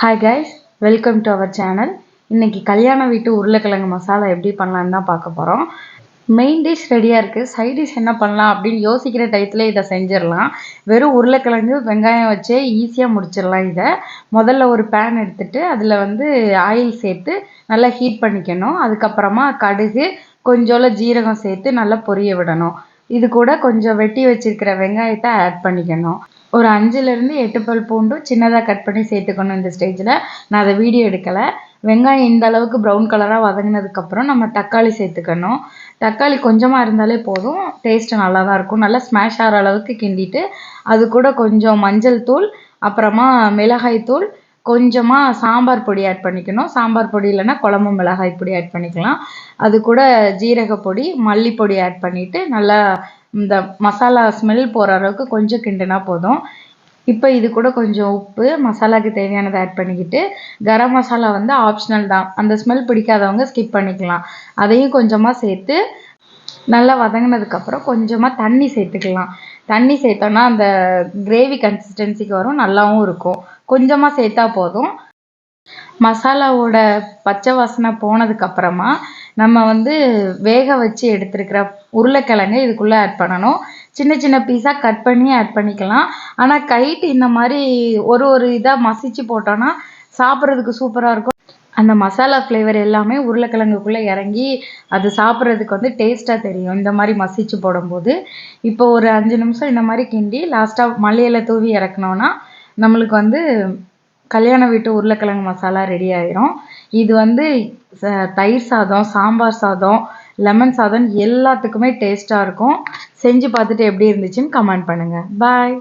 Hi guys welcome to our channel இன்றைக்கி கல்யாண வீட்டு உருளைக்கிழங்கு மசாலா எப்படி பண்ணலான்னு தான் பார்க்க போகிறோம் மெயின் டிஷ் ரெடியாக இருக்குது சைட் டிஷ் என்ன பண்ணலாம் அப்படின்னு யோசிக்கிற டயத்தில் இதை செஞ்சிடலாம். வெறும் உருளைக்கிழங்கு வெங்காயம் வச்சே ஈஸியாக முடிச்சிடலாம் இதை. முதல்ல ஒரு பேன் எடுத்துட்டு அதில் வந்து ஆயில் சேர்த்து நல்லா ஹீட் பண்ணிக்கணும். அதுக்கப்புறமா கடுகு கொஞ்சோல ஜீரகம் சேர்த்து நல்லா பொரிய விடணும். இது கூட கொஞ்சம் வெட்டி வச்சிருக்கிற வெங்காயத்தை ஆட் பண்ணிக்கணும். ஒரு அஞ்சுலேருந்து எட்டு பல் பூண்டும் சின்னதாக கட் பண்ணி சேர்த்துக்கணும் இந்த ஸ்டேஜில். நான் அதை வீடியோ எடுக்கலை. வெங்காயம் இந்த அளவுக்கு ப்ரௌன் கலராக வதங்கினதுக்கப்புறம் நம்ம தக்காளி சேர்த்துக்கணும். தக்காளி கொஞ்சமாக இருந்தாலே போதும். டேஸ்ட்டு நல்லா தான் இருக்கும். நல்லா ஸ்மாஷ் ஆகிற அளவுக்கு கிண்டிட்டு அது கூட கொஞ்சம் மஞ்சள் தூள் அப்புறமா மிளகாய் தூள் கொஞ்சமாக சாம்பார் பொடி ஆட் பண்ணிக்கணும். சாம்பார் பொடி இல்லைன்னா குழம்பு மிளகாய் பொடி ஆட் பண்ணிக்கலாம். அது கூட ஜீரக பொடி மல்லிப்பொடி ஆட் பண்ணிவிட்டு நல்லா இந்த மசாலா ஸ்மெல் போகிற அளவுக்கு கொஞ்சம் கிண்டுனா போதும். இப்போ இது கூட கொஞ்சம் உப்பு மசாலாவுக்கு தேவையானதை ஆட் பண்ணிக்கிட்டு கரம் மசாலா வந்து ஆப்ஷனல் தான். அந்த ஸ்மெல் பிடிக்காதவங்க ஸ்கிப் பண்ணிக்கலாம். அதையும் கொஞ்சமாக சேர்த்து நல்லா வதங்கினதுக்கப்புறம் கொஞ்சமாக தண்ணி சேர்த்துக்கலாம். தண்ணி சேர்த்தோன்னா அந்த கிரேவி கன்சிஸ்டன்சிக்கு வரும் நல்லாவும் இருக்கும். கொஞ்சமாக சேர்த்தா போதும். மசாலாவோட பச்சை வாசனை போனதுக்கப்புறமா நம்ம வந்து வேக வச்சு எடுத்துருக்கிற உருளைக்கிழங்கு இதுக்குள்ளே ஆட் பண்ணணும். சின்ன சின்ன பீஸாக கட் பண்ணி ஆட் பண்ணிக்கலாம். ஆனால் கைட்டு இந்த மாதிரி ஒரு ஒரு இதாக மசிச்சு போட்டோன்னா சாப்பிட்றதுக்கு சூப்பராக இருக்கும். அந்த மசாலா ஃப்ளேவர் எல்லாமே உருளைக்கிழங்குக்குள்ளே இறங்கி அது சாப்பிட்றதுக்கு வந்து டேஸ்ட்டாக தெரியும். இந்த மாதிரி மசிச்சு போடும்போது. இப்போ ஒரு அஞ்சு நிமிஷம் இந்த மாதிரி கிண்டி லாஸ்ட்டாக மல்லியில் தூவி இறக்குனோன்னா நம்மளுக்கு வந்து கல்யாண வீட்டு உருளைக்கிழங்கு மசாலா ரெடி ஆயிரும். இது வந்து தயிர் சாதம் சாம்பார் சாதம் லெமன் சாதம் எல்லாத்துக்குமே டேஸ்ட்டாக இருக்கும். செஞ்சு பார்த்துட்டு எப்படி இருந்துச்சுன்னு கமெண்ட் பண்ணுங்கள் பாய்